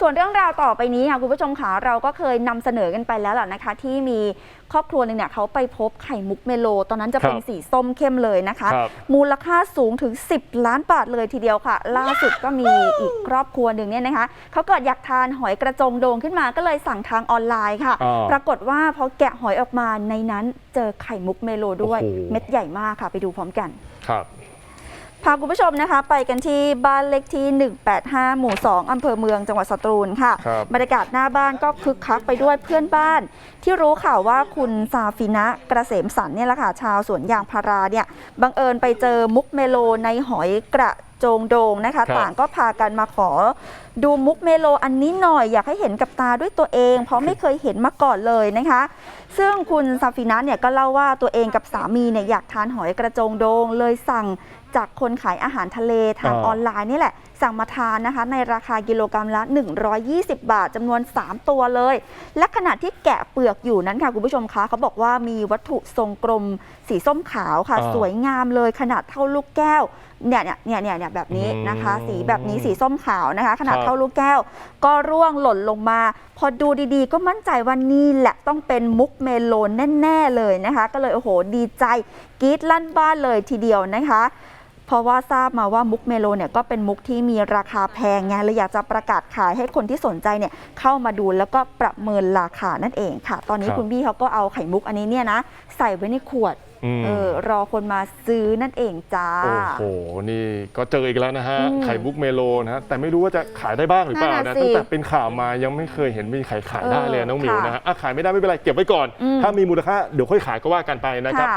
ส่วนเรื่องราวต่อไปนี้ค่ะคุณผู้ชมค่ะเราก็เคยนำเสนอกันไปแล้วแหละนะคะ ที่มีครอบครัวหนึ่งเนี่ยเขาไปพบไข่มุกเมโล ตอนนั้นจะเป็นครับสีส้มเข้มเลยนะคะครับมูลค่าสูงถึง 10 ล้านบาทเลยทีเดียวค่ะ ล่าสุดก็มีอีกครอบครัวหนึ่งเนี่ยนะคะเขาเกิดอยากทานหอยกระจงโดงขึ้นมาก็เลยสั่งทางออนไลน์ค่ะอ่าปรากฏว่าพอแกะหอยออกมาในนั้นเจอไข่มุกเมโลด้วยโอ้โหเม็ดใหญ่มากค่ะ ไปดูพร้อมกันครับ พาคุณผู้ชมนะคะ ไปกันที่บ้านเลขที่ 185 หมู่ 2 อำเภอเมืองจังหวัดสตรูลค่ะครับ บรรยากาศหน้าบ้านก็คึกคักไปด้วยเพื่อนบ้าน ที่รู้ข่าวว่าคุณซาฟินะกระเสมสันเนี่ยแหละค่ะชาวสวนยางพาราเนี่ยบังเอิญไปเจอมุกเมโลในหอยกระโจงโดงนะคะ ครับ ต่างก็พากันมาขอ ดูมุกเมโลอันนี้หน่อยอยากให้เห็นกับตาด้วยตัวเอง เพราะไม่เคยเห็นมาก่อนเลยนะคะ ซึ่งคุณซาฟินะเนี่ยก็เล่าว่าตัวเองกับสามีเนี่ยอยากทานหอยกระโจงโดง เลยสั่งจากคนขายอาหารทะเลทางอ่าออนไลน์นี่แหละ สั่งมาทานนะคะ ในราคากิโลกรัมละ 120 บาทจำนวน 3 ตัวเลย และขณะที่แกะเปลือกอยู่นั้นค่ะคุณผู้ชมคะเขาบอกว่ามีวัตถุทรงกลมสีส้มขาวค่ะอ่าสวยงามเลยขนาดเท่าลูกแก้วเนี่ยเนี่ยเนี่ยเนี่ยเนี่ยแบบนี้นะคะอืมสีแบบนี้สีส้มขาวนะคะ ขนาดครับเท่าลูกแก้ว ก็ร่วงหล่นลงมา พอดูดีๆ ก็มั่นใจว่านี่แหละต้องเป็นมุกเมโลแน่ ๆ เลยนะคะ ก็เลยโอ้โหดีใจกรี๊ดลั่นบ้านเลยทีเดียวนะคะ เพราะว่าทราบมาว่ามุกเมโลเนี่ยก็เป็นมุกที่มีราคาแพงไงเลยอยากจะประกาศขายให้คนที่สนใจเนี่ยเข้ามาดูแล้วก็ประเมินราคานั่นเองค่ะ ตอนนี้ครับคุณบี้เขาก็เอาไข่มุกอันนี้เนี่ยนะใส่ไว้ในขวดอืมเออรอคนมาซื้อนั่นเองจ้า โอ้โห นี่ก็เจออีกแล้วนะฮะอืมไข่มุกเมโลนะฮะ แต่ไม่รู้ว่าจะขายได้บ้างหรือเปล่านั่นนะน่ะสิตั้งแต่เป็นข่าวมายังไม่เคยเห็นมีใครขายได้เลยเออน้องหมิวค่ะนะฮะอะขายไม่ได้ไม่เป็นไรเก็บไว้ก่อนอืมถ้ามีมูลค่าเดี๋ยวค่อยขายก็ว่ากันไปนะครับค่ะ